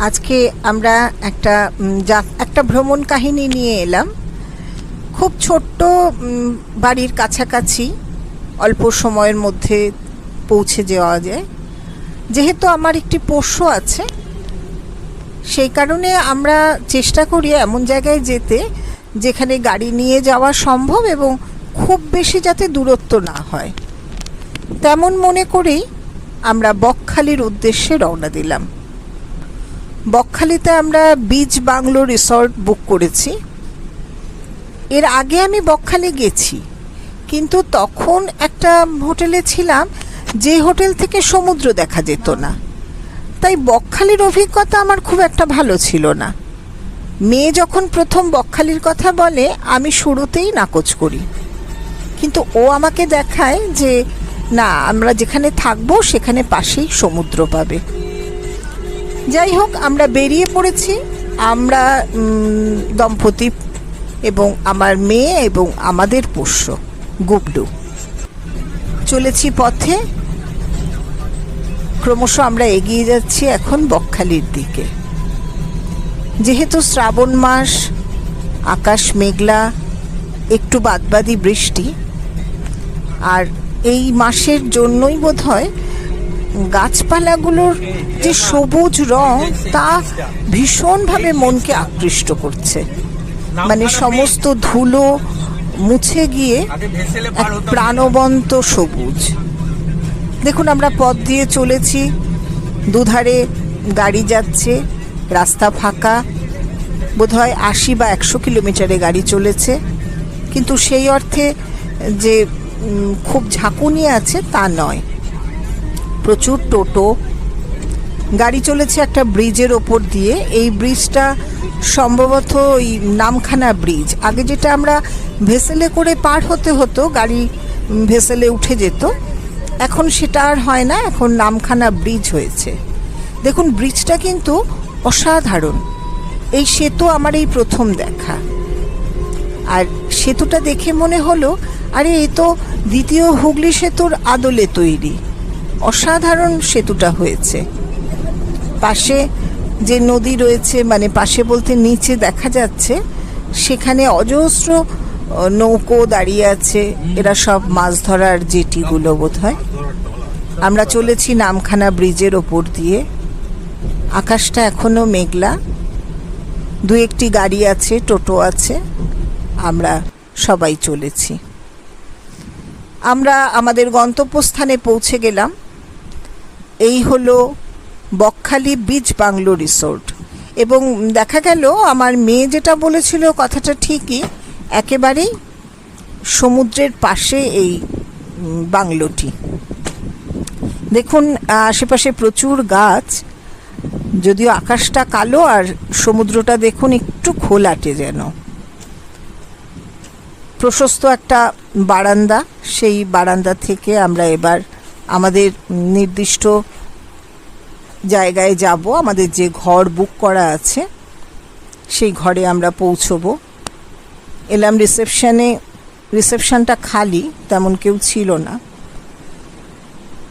আজকে আমরা একটা যা- একটা ভ্রমণ কাহিনী নিয়ে এলাম। খুব ছোট্ট বাড়ির কাছাকাছি অল্প সময়ের মধ্যে পৌঁছে যাওয়া যায়। যেহেতু আমার একটি পোষ্য আছে, সেই কারণে আমরা চেষ্টা করি এমন জায়গায় যেতে যেখানে গাড়ি নিয়ে যাওয়া সম্ভব এবং খুব বেশি যাতে দূরত্ব না হয়। তেমন মনে করেই আমরা বকখালির উদ্দেশ্যে রওনা দিলাম। বকখালিতে আমরা বিচ বাংলো রিসর্ট বুক করেছি। এর আগে আমি বকখালি গেছি, কিন্তু তখন একটা হোটেলে ছিলাম, যে হোটেল থেকে সমুদ্র দেখা যেত না। তাই বকখালির অভিজ্ঞতা আমার খুব একটা ভালো ছিল না। মেয়ে যখন প্রথম বকখালির কথা বলে, আমি শুরুতেই নাকচ করি। কিন্তু ও আমাকে দেখায় যে, না, আমরা যেখানে থাকব, সেখানে পাশেই সমুদ্র পাবে। যাই হোক, আমরা বেরিয়ে পড়েছি। আমরা দম্পতি এবং আমার মেয়ে এবং আমাদের পোষ্য গুবলু চলেছি পথে। ক্রমশ আমরা এগিয়ে যাচ্ছি এখন বকখালির দিকে। যেহেতু শ্রাবণ মাস, আকাশ মেঘলা, একটু বাদবাদি বৃষ্টি, আর এই মাসের জন্যই বোধ হয় গাছপালাগুলোর যে সবুজ রং, তা ভীষণভাবে মনকে আকৃষ্ট করছে। মানে সমস্ত ধুলো মুছে গিয়ে প্রাণবন্ত সবুজ। দেখুন, আমরা পথ দিয়ে চলেছি। দুধারে গাড়ি যাচ্ছে, রাস্তা ফাঁকা। বোধহয় আশি বা একশো কিলোমিটারে গাড়ি চলেছে। কিন্তু সেই অর্থে যে খুব ঝাঁকুনি আছে, তা নয়। প্রচুর টোটো। গাড়ি চলেছে একটা ব্রিজের ওপর দিয়ে। এই ব্রিজটা সম্ভবত ওই নামখানা ব্রিজ। আগে যেটা আমরা ভেসেলে করে পার হতে হতো, গাড়ি ভেসেলে উঠে যেত। এখন সেটা আর হয় না, এখন নামখানা ব্রিজ হয়েছে। দেখুন, ব্রিজটা কিন্তু অসাধারণ। এই সেতু আমার এই প্রথম দেখা। আর সেতুটা দেখে মনে হলো, আরে এ তো দ্বিতীয় হুগলি সেতুর আদলে তৈরি। অসাধারণ সেতুটা হয়েছে। পাশে যে নদী রয়েছে মানে পাশে বলতে নিচে দেখা যাচ্ছে, সেখানে অজস্র নৌকো দাঁড়িয়ে আছে। এরা সব মাছ ধরার জেটিগুলো বোধ হয় আমরা চলেছি নামখানা ব্রিজের ওপর দিয়ে। আকাশটা এখনও মেঘলা। দু একটি গাড়ি আছে, টোটো আছে। আমরা সবাই চলেছি। আমরা আমাদের গন্তব্যস্থানে পৌঁছে গেলাম। এই হলো বকখালি বিচ বাংলো রিসোর্ট। এবং দেখা গেল, আমার মেয়ে যেটা বলেছিল কথাটা ঠিকই, একেবারেই সমুদ্রের পাশে এই বাংলোটি। দেখুন, আশেপাশে প্রচুর গাছ, যদিও আকাশটা কালো আর সমুদ্রটা দেখুন একটু খোলাটে যেন। প্রশস্ত একটা বারান্দা, সেই বারান্দা থেকে আমরা এবার আমাদের নির্দিষ্ট জায়গায় যাব, আমাদের যে ঘর বুক করা আছে, সেই ঘরে আমরা পৌঁছবো। এলাম রিসেপশনে, রিসেপশনটা খালি, তেমন কেউ ছিল না।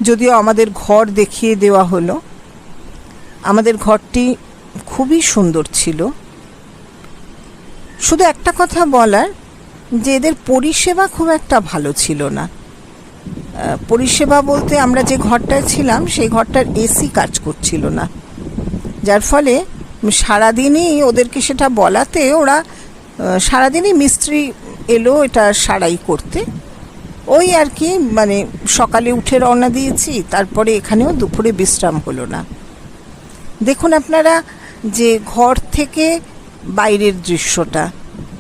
যদিও আমাদের ঘর দেখিয়ে দেওয়া হলো। আমাদের ঘরটি খুবই সুন্দর ছিল। শুধু একটা কথা বলার, যে এদের পরিষেবা খুব একটা ভালো ছিল না। পরিষেবা বলতে আমরা যে ঘরটায় ছিলাম, সেই ঘরটার এসি কাজ করছিল না। যার ফলে সারাদিনই ওদেরকে সেটা বলাতে ওরা সারাদিনই মিস্ত্রি এলো এটা সারাই করতে। ওই আর কি মানে সকালে উঠে রওনা দিয়েছি, তারপরে এখানেও দুপুরে বিশ্রাম হলো না। দেখুন আপনারা যে ঘর থেকে বাইরের দৃশ্যটা।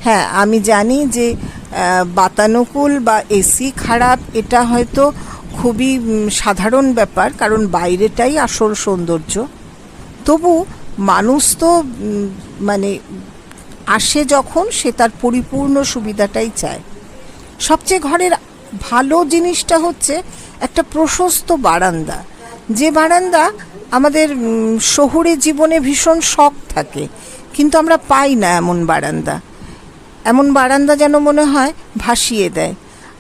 হ্যাঁ আমি জানি যে বাতানুকূল বা এসি খারাপ, এটা হয়তো খুবই সাধারণ ব্যাপার, কারণ বাইরেটাই আসল সৌন্দর্য। তবু মানুষ তো মানে আসে যখন সে তার পরিপূর্ণ সুবিধাটাই চায়। সবচেয়ে ঘরের ভালো জিনিসটা হচ্ছে একটা প্রশস্ত বারান্দা। যে বারান্দা আমাদের শহুরে জীবনে ভীষণ শখ থাকে, কিন্তু আমরা পাই না এমন বারান্দা। এমন বারান্দা যেন মনে হয় ভাসিয়ে দেয়।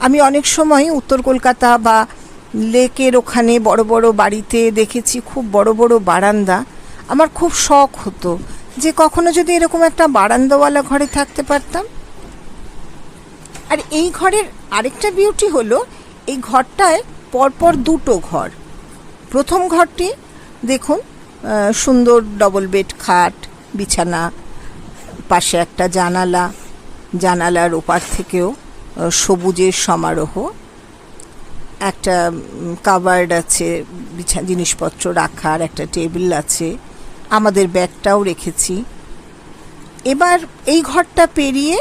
আমি অনেক সময় উত্তর কলকাতা বা লেকের ওখানে বড় বড় বাড়িতে দেখেছি খুব বড় বড় বারান্দা। আমার খুব শখ হতো যে কখনো যদি এরকম একটা বারান্দাওয়ালা ঘরে থাকতে পারতাম। আর এই ঘরের আরেকটা বিউটি হলো, এই ঘরটায় পরপর দুটো ঘর। প্রথম ঘরটি দেখুন সুন্দর ডবল বেড খাট, বিছানা, পাশে একটা জানালা। জানালার ওপার থেকেও সবুজের সমারোহ। একটা কাভার্ড আছে, বিছা, জিনিসপত্র রাখার একটা টেবিল আছে। আমাদের ব্যাগটাও রেখেছি। এবার এই ঘরটা পেরিয়ে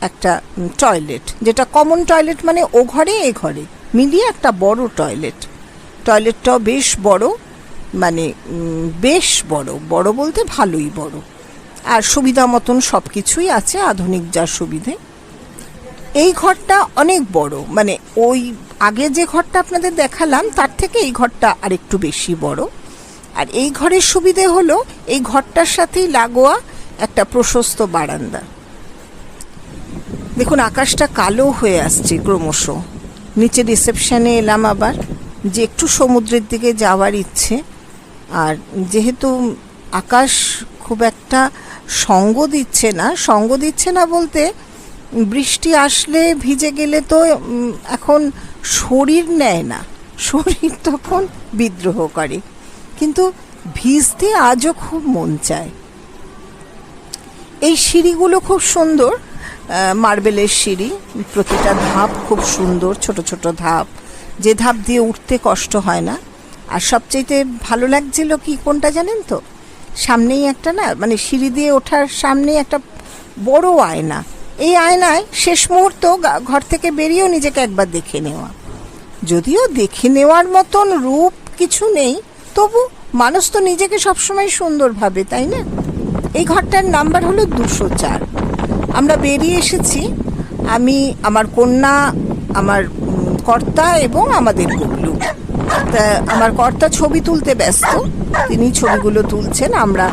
একটা টয়লেট, যেটা কমন টয়লেট মানে ও ঘরে, এ ঘরে। মিলিয়ে একটা বড় টয়লেট। টয়লেটটাও বেশ বড় মানে বেশ বড়। বড় বলতে ভালোই বড়। আর সুবিধা মতন সব কিছুই আছে আধুনিক যা সুবিধে। এই ঘরটা অনেক বড় মানে ওই আগে যে ঘরটা আপনাদের দেখালাম, তার থেকে এই ঘরটা আরেকটু বেশি বড়। আর এই ঘরের সুবিধে হলো, এই ঘরটার সাথেই লাগোয়া একটা প্রশস্ত বারান্দা। দেখুন, আকাশটা কালো হয়ে আসছে ক্রমশ। নিচে রিসেপশনে এলাম আবার, যে একটু সমুদ্রের দিকে যাওয়ার ইচ্ছে। আর যেহেতু আকাশ খুব একটা সঙ্গ দিচ্ছে না। সঙ্গ দিচ্ছে না বলতে বৃষ্টি আসলে ভিজে গেলে তো এখন শরীর নেয় না। শরীর তখন বিদ্রোহ করে কিন্তু ভিজতে আজও খুব মন চায়। এই সিঁড়িগুলো খুব সুন্দর মার্বেলের সিঁড়ি, প্রতিটা ধাপ খুব সুন্দর, ছোট ছোট ধাপ। যে ধাপ দিয়ে উঠতে কষ্ট হয় না। আর সবচেয়েতে ভালো লাগছিল কি কোনটা জানেন তো? সামনেই একটা না মানে সিঁড়ি দিয়ে ওঠার সামনেই একটা বড় আয়না। এই আয়নায় শেষ মুহূর্ত ঘর থেকে বেরিয়েও নিজেকে একবার দেখে নেওয়া। যদিও দেখে নেওয়ার মতন রূপ কিছু নেই, তবু মানুষ তো নিজেকে সবসময় সুন্দর ভাবে, তাই না? এই ঘরটার নাম্বার হলো দুশো চার। আমরা বেরিয়ে এসেছি, আমি, আমার কন্যা, আমার কর্তা এবং আমাদের গুগলু তা, আমার কর্তা ছবি তুলতে ব্যস্ত। তিনি ছবিগুলো তুলছেন, আমরা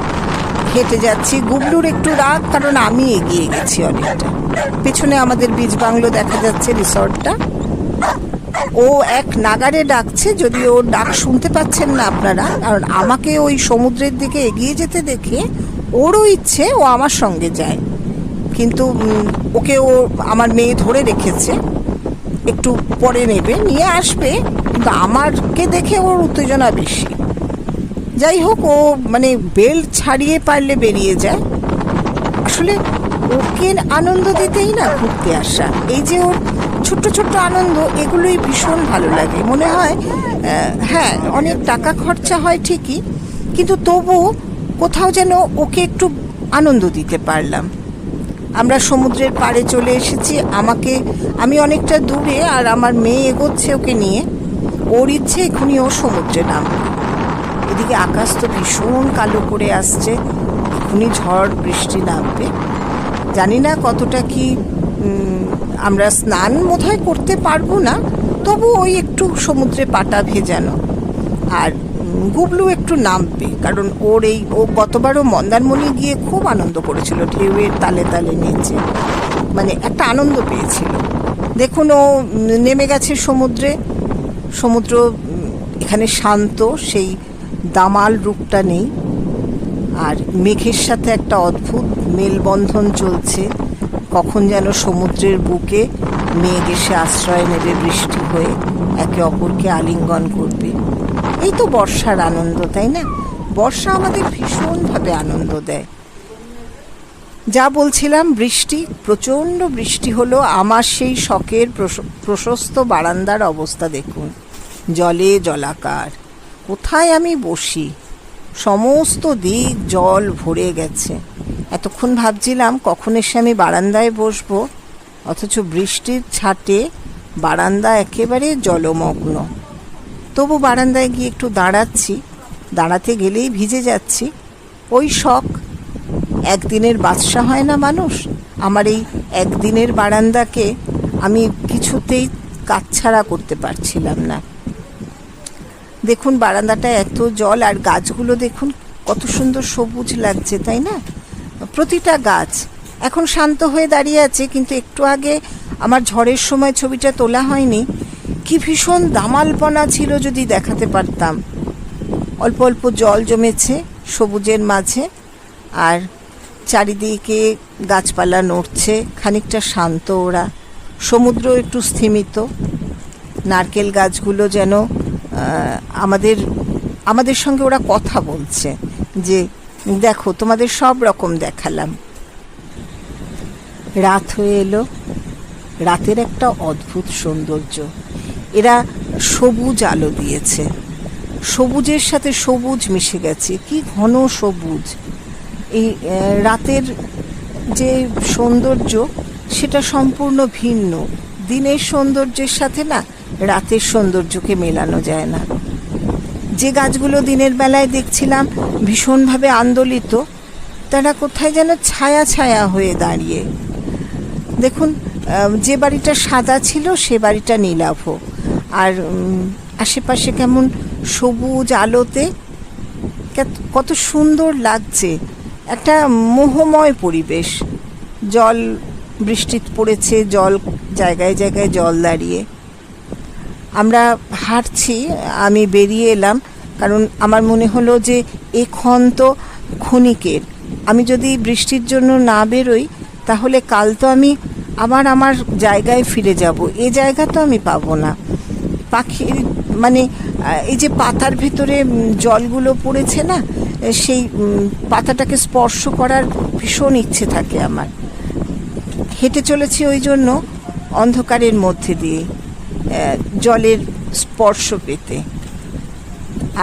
হেঁটে যাচ্ছি। গুবলুর একটু রাগ, কারণ আমি এগিয়ে গেছি অনেকটা। পেছনে আমাদের বীজ বাংলো দেখা যাচ্ছে রিসর্টটা। ও এক নাগারে ডাকছে যদি ও ডাক শুনতে পাচ্ছেন না আপনারা, কারণ আমাকে ওই সমুদ্রের দিকে এগিয়ে যেতে দেখে ওরও ইচ্ছে ও আমার সঙ্গে যায়। কিন্তু ওকে ও আমার মেয়ে ধরে রেখেছে। একটু পরে নেবে, নিয়ে আসবে, কিন্তু আমারকে দেখে ওর উত্তেজনা বেশি। যাই হোক ও মানে বেল্ট ছাড়িয়ে পারলে বেরিয়ে যায়। আসলে ওকে আনন্দ দিতেই না ঘুরতে আসা। এই যে ওর ছোট্ট ছোট্ট আনন্দ, এগুলোই ভীষণ ভালো লাগে। মনে হয় হ্যাঁ অনেক টাকা খরচা হয় ঠিকই, কিন্তু তবু কোথাও যেন ওকে একটু আনন্দ দিতে পারলাম। আমরা সমুদ্রের পাড়ে চলে এসেছি। আমাকে, আমি অনেকটা দূরে আর আমার মেয়ে এগোচ্ছে ওকে নিয়ে। ওর ইচ্ছে এখনই ও সমুদ্রে নামবে। এদিকে আকাশ তো ভীষণ কালো করে আসছে, এখনই ঝড় বৃষ্টি নামবে। জানি না কতটা কি আমরা স্নান বোধহয় করতে পারব না, তবু ওই একটু সমুদ্রে পাটা ভেজানো। আর গুবলু একটু নামবে, কারণ ওর এই, ও গতবারও মন্দারমণি গিয়ে খুব আনন্দ করেছিল, ঢেউয়ের তালে তালে নিচে। মানে একটা আনন্দ পেয়েছিল। দেখুন ও নেমে গেছে সমুদ্রে, সমুদ্র এখানে শান্ত, সেই দামাল রূপটা নেই। আর মেঘের সাথে একটা অদ্ভুত মেলবন্ধন চলছে। কখন যেন সমুদ্রের বুকে মেঘ এসে আশ্রয় নেবে বৃষ্টি হয়ে একে অপরকে আলিঙ্গন করবে। এই তো বর্ষার আনন্দ, তাই না? বর্ষা আমাদের ভীষণভাবে আনন্দ দেয়। যা বলছিলাম, বৃষ্টি, প্রচণ্ড বৃষ্টি হলো আমার সেই শখের প্রশ- প্রশস্ত বারান্দার অবস্থা দেখুন। জলে জলাকার। কোথায় আমি বসি? সমস্ত দিক জল ভরে গেছে। এতক্ষণ ভাবছিলাম কখন এসে আমি বারান্দায় বসবো, অথচ বৃষ্টির ছাটে বারান্দা একেবারে জলমগ্ন। তবু বারান্দায় গিয়ে একটু দাঁড়াচ্ছি, দাঁড়াতে গেলেই ভিজে যাচ্ছি। ওই শখ, একদিনের বাদশা হয় না মানুষ? আমার এই একদিনের বারান্দাকে আমি কিছুতেই কাচ্ছাড়া করতে পারছিলাম না। দেখুন বারান্দাটা এত জল আর গাছগুলো দেখুন, কত সুন্দর সবুজ লাগছে, তাই না? প্রতিটা গাছ এখন শান্ত হয়ে দাঁড়িয়ে আছে, কিন্তু একটু আগে আমার ঝড়ের সময় ছবিটা তোলা হয়নি। কি ভীষণ দামালপনা ছিল যদি দেখাতে পারতাম। অল্প অল্প জল জমেছে সবুজের মাঝে, আর চারিদিকে গাছপালা নড়ছে, খানিকটা শান্ত ওরা। সমুদ্র একটু স্থিমিত। নারকেল গাছগুলো যেন আমাদের আমাদের সঙ্গে ওরা কথা বলছে যে, দেখো, তোমাদের সব রকম দেখালাম। রাত হয়ে এলো। রাতের একটা অদ্ভুত সৌন্দর্য। এরা সবুজ আলো দিয়েছে। সবুজের সাথে সবুজ মিশে গেছে। কি ঘন সবুজ। এই রাতের যে সৌন্দর্য, সেটা সম্পূর্ণ ভিন্ন। দিনের সৌন্দর্যের সাথে না রাতের সৌন্দর্যকে মেলানো যায় না। যে গাছগুলো দিনের বেলায় দেখছিলাম ভীষণভাবে আন্দোলিত, তারা কোথায় যেন ছায়া ছায়া হয়ে দাঁড়িয়ে। দেখুন যে বাড়িটা সাদা ছিল সে বাড়িটা নীলাভ। আর আশেপাশে কেমন সবুজ আলোতে কত- সুন্দর লাগছে। একটা মোহময় পরিবেশ। জল, বৃষ্টি পড়েছে, জল জায়গায় জায়গায় জল দাঁড়িয়ে। আমরা হাঁটছি, আমি বেরিয়ে এলাম, কারণ আমার মনে হলো যে এ ক্ষণ তো ক্ষণিকের। আমি যদি বৃষ্টির জন্য না বেরোই, তাহলে কাল তো আমি আবার আমার জায়গায় ফিরে যাব। এ জায়গা তো আমি পাবো না। পাখির মানে এই যে পাতার ভেতরে জলগুলো পড়েছে না সেই পাতাটাকে স্পর্শ করার ভীষণ ইচ্ছে থাকে আমার। হেঁটে চলেছি ওই জন্য অন্ধকারের মধ্যে দিয়ে। জলের স্পর্শ পেতে।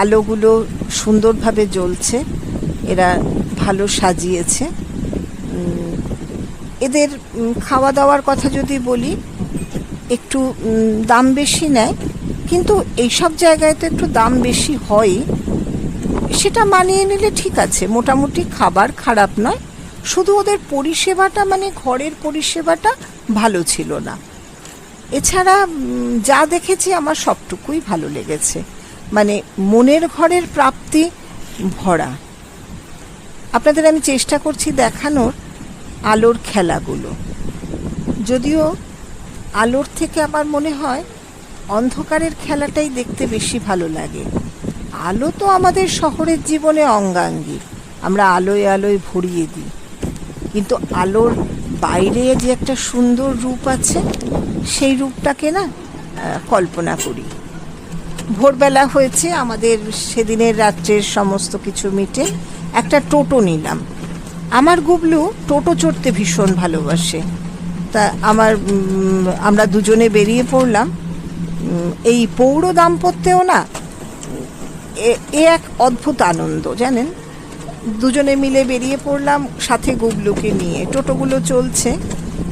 আলোগুলো সুন্দরভাবে জ্বলছে, এরা ভালো সাজিয়েছে। এদের খাওয়া দাওয়ার কথা যদি বলি, একটু দাম বেশি নেয়, কিন্তু এইসব জায়গায় তো একটু দাম বেশি হয় সেটা মানিয়ে নিলে ঠিক আছে, মোটামুটি খাবার খারাপ নয়, শুধু ওদের পরিষেবাটা মানে ঘরের পরিষেবাটা ভালো ছিল না। এছাড়া যা দেখেছি আমার সবটুকুই ভালো লেগেছে। মানে মনের ঘরের প্রাপ্তি ভরা। আপনাদের আমি চেষ্টা করছি দেখানোর আলোর খেলাগুলো। যদিও আলোর থেকে আমার মনে হয় অন্ধকারের খেলাটাই দেখতে বেশি ভালো লাগে। আলো তো আমাদের শহরের জীবনে অঙ্গাঙ্গী। আমরা আলোয় আলোয় ভরিয়ে দিই। কিন্তু আলোর বাইরে যে একটা সুন্দর রূপ আছে, সেই রূপটাকে না কল্পনা করি। ভোরবেলা হয়েছে, আমাদের সেদিনের রাত্রের সমস্ত কিছু মিটে একটা টোটো নিলাম। আমার গুবলু টোটো চড়তে ভীষণ ভালোবাসে। তা আমার আমরা দুজনে বেরিয়ে পড়লাম। এই পৌর দাম্পত্যেও না এ- এক অদ্ভুত আনন্দ, জানেন? দুজনে মিলে বেরিয়ে পড়লাম সাথে গুবলুকে নিয়ে। টোটোগুলো চলছে।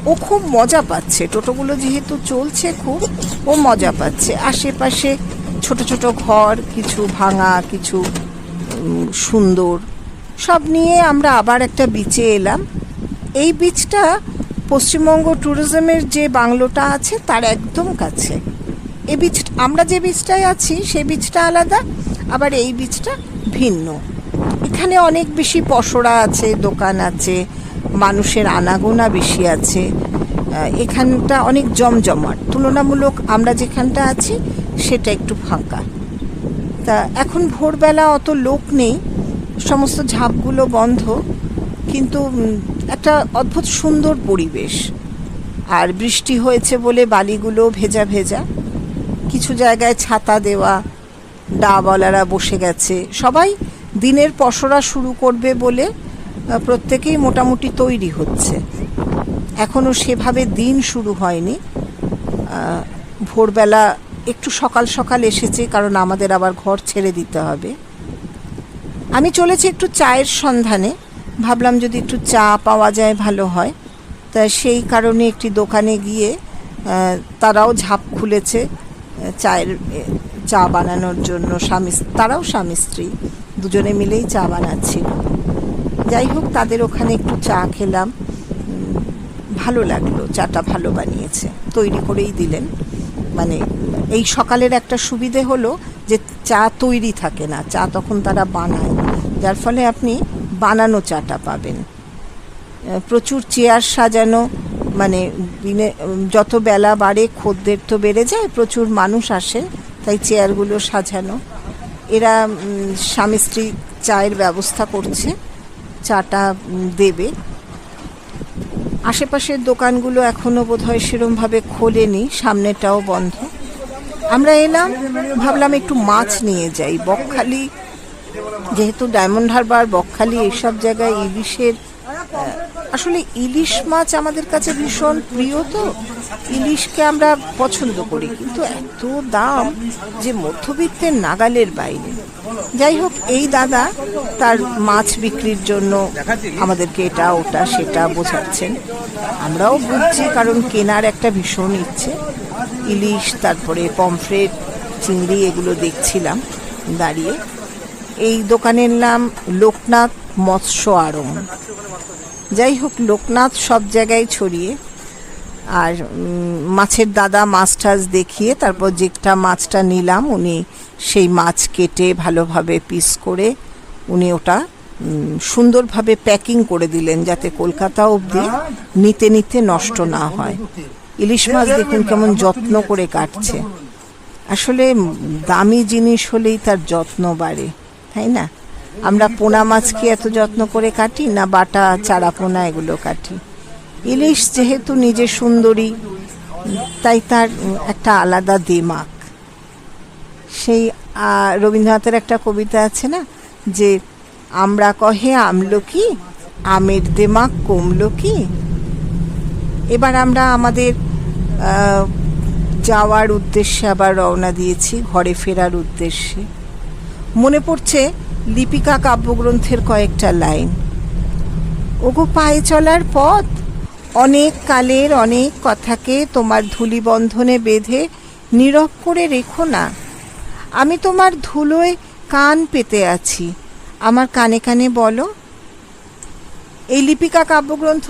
ও খুব মজা পাচ্ছে। টোটোগুলো যেহেতু চলছে খুব, ও মজা পাচ্ছে। আশেপাশে ছোট ছোট ঘর, কিছু ভাঙা, কিছু সুন্দর। সব নিয়ে আমরা আবার একটা বিচে এলাম। এই বিচটা পশ্চিমবঙ্গ ট্যুরিজমের যে বাংলোটা আছে, তার একদম কাছে। এই বীজ আমরা যে বীজটায় আছি সেই বীজটা আলাদা, আবার এই বীজটা ভিন্ন। এখানে অনেক বেশি পসরা আছে, দোকান আছে, মানুষের আনাগোনা বেশি আছে। এখানটা অনেক জমজমাট। তুলনামূলক আমরা যেখানটা আছি, সেটা একটু ফাঁকা। তা এখন ভোরবেলা অত লোক নেই, সমস্ত ঝাঁপগুলো বন্ধ, কিন্তু একটা অদ্ভুত সুন্দর পরিবেশ। আর বৃষ্টি হয়েছে বলে বালিগুলো ভেজা ভেজা। কিছু জায়গায় ছাতা দেওয়া, ডাবওয়ালারা বসে গেছে। সবাই দিনের পসরা শুরু করবে বলে প্রত্যেকেই মোটামুটি তৈরি হচ্ছে। এখনও সেভাবে দিন শুরু হয়নি। ভোরবেলা একটু সকাল সকাল এসেছে, কারণ আমাদের আবার ঘর ছেড়ে দিতে হবে। আমি চলেছি একটু চায়ের সন্ধানে। ভাবলাম যদি একটু চা পাওয়া যায় ভালো হয়। তা সেই কারণে একটি দোকানে গিয়ে তারাও ঝাঁপ খুলেছে চায়ের চা বানানোর জন্য স্বামী, তারাও স্বামী স্ত্রী। দুজনে মিলেই চা বানাচ্ছিল। যাই হোক, তাদের ওখানে একটু চা খেলাম। ভালো লাগল, চাটা ভালো বানিয়েছে, তৈরি করেই দিলেন। মানে এই সকালের একটা সুবিধে হলো যে চা তৈরি থাকে না, চা তখন তারা বানায়। যার ফলে আপনি বানানো চাটা পাবেন। প্রচুর চেয়ার সাজানো মানে দিনে যত বেলা বাড়ে খদ্দের তো বেড়ে যায়, প্রচুর মানুষ আসেন তাই চেয়ারগুলো সাজানো। এরা স্বামী স্ত্রী চায়ের ব্যবস্থা করছে, চাটা দেবে। আশেপাশের দোকানগুলো এখনও বোধহয় সেরমভাবে খোলেনি, সামনেটাও বন্ধ। আমরা এলাম, ভাবলাম একটু মাছ নিয়ে যাই। বকখালি, যেহেতু ডায়মন্ড হারবার, বকখালি এইসব জায়গায় ইলিশের আসলে ইলিশ মাছ আমাদের কাছে ভীষণ প্রিয় তো ইলিশকে আমরা পছন্দ করি, কিন্তু এত দাম যে মধ্যবিত্তের নাগালের বাইরে। যাই হোক, এই দাদা তার মাছ বিক্রির জন্য আমাদেরকে এটা, ওটা, সেটা বোঝাচ্ছেন। আমরাও বুঝছি, কারণ কেনার একটা ভীষণ ইচ্ছে। ইলিশ, তারপরে পমফ্রেট, চিংড়ি, এগুলো দেখছিলাম দাঁড়িয়ে। এই দোকানের নাম লোকনাথ মৎস্য আড়ং যাই হোক লোকনাথ সব জায়গায় ছড়িয়ে আর মাছের দাদা মাছ টাছ দেখিয়ে তারপর যেটা মাছটা নিলাম, উনি সেই মাছ কেটে ভালোভাবে পিস করে উনি ওটা সুন্দরভাবে প্যাকিং করে দিলেন যাতে কলকাতা অবধি নিতে নিতে নষ্ট না হয়। ইলিশ মাছ দেখুন কেমন যত্ন করে কাটছে। আসলে দামি জিনিস হলেই তার যত্ন বাড়ে, তাই না? আমরা পোনা মাছকে এত যত্ন করে কাটি, না বাটা, চারা পোনা এগুলো কাটি? ইলিশ যেহেতু নিজে সুন্দরী, তাই তার একটা আলাদা দেমাক সেই রবীন্দ্রনাথের একটা কবিতা আছে না, যে আমরা কহে আমলকি আমের দেমাক কমলো কি? এবার আমরা আমাদের যাওয়ার উদ্দেশ্যে আবার রওনা দিয়েছি, ঘরে ফেরার উদ্দেশ্যে। মনে পড়ছে লিপিকা কাব্যগ্রন্থের কয়েকটা লাইন। ওগো পায়ে চলার পথ, অনেক কালের অনেক কথাকে তোমার ধুলি বন্ধনে বেঁধে নীরব করে রেখো না। আমি তোমার ধুলোয় কান পেতে আছি, আমার কানে কানে বলো। এই লিপিকা কাব্যগ্রন্থ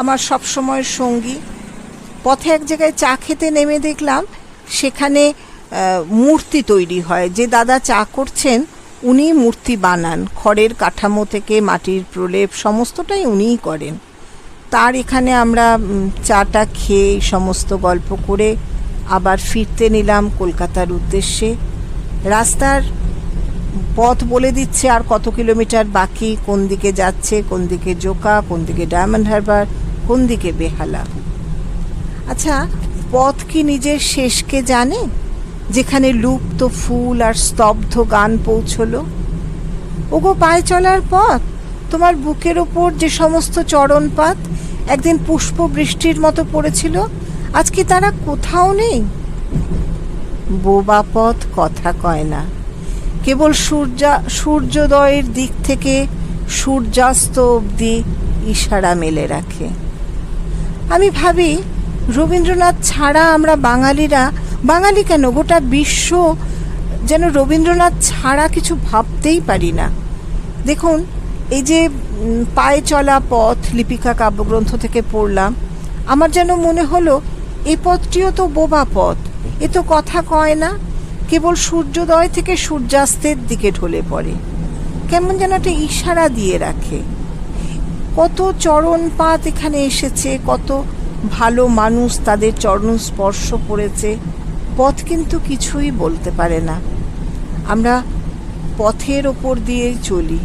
আমার সবসময়ের সঙ্গী। পথে এক জায়গায় চা খেতে নেমে দেখলাম, সেখানে মূর্তি তৈরি হয়। যে দাদা চা করছেন উনি মূর্তি বানান, খড়ের কাঠামো থেকে মাটির প্রলেপ, সমস্তটাই উনিই করেন। তার এখানে আমরা চাটা খেয়ে সমস্ত গল্প করে আবার ফিরতে নিলাম কলকাতার উদ্দেশ্যে। রাস্তার পথ বলে দিচ্ছে আর কত কিলোমিটার বাকি, কোন দিকে যাচ্ছে, কোন দিকে জোকা, কোন দিকে ডায়মন্ড হারবার, কোন দিকে বেহালা। আচ্ছা পথ কি নিজের শেষকে জানে? যেখানে লুপ্ত ফুল আর স্তব্ধ গান পৌঁছলো। ওগো, পায়ে চলার পথ? তোমার বুকের ওপর যে সমস্ত চরণপাত একদিন পুষ্প বৃষ্টির মতো পড়েছিল, আজকে তারা কোথাও নেই। বোবা পথ কথা কয় না। কেবল সূর্যা, সূর্যোদয়ের দিক থেকে সূর্যাস্ত অবধি ইশারা মেলে রাখে। আমি ভাবি, রবীন্দ্রনাথ ছাড়া আমরা বাঙালিরা বাঙালি কেন? গোটা বিশ্ব যেন রবীন্দ্রনাথ ছাড়া কিছু ভাবতেই পারি না। দেখুন, এই যে পায়ে চলা পথ, লিপিকা কাব্যগ্রন্থ থেকে পড়লাম, আমার যেন মনে হলো এই পথটিও তো বোবা পথ। এ তো কথা কয় না, কেবল সূর্যোদয় থেকে সূর্যাস্তের দিকে ঢলে পড়ে। কেমন যেন একটা ইশারা দিয়ে রাখে। কত চরণপাত এখানে এসেছে, কত ভালো মানুষ তাদের চরণ স্পর্শ করেছে। পথ কিন্তু কিছুই বলতে পারে না। আমরা পথের ওপর দিয়েই চলি।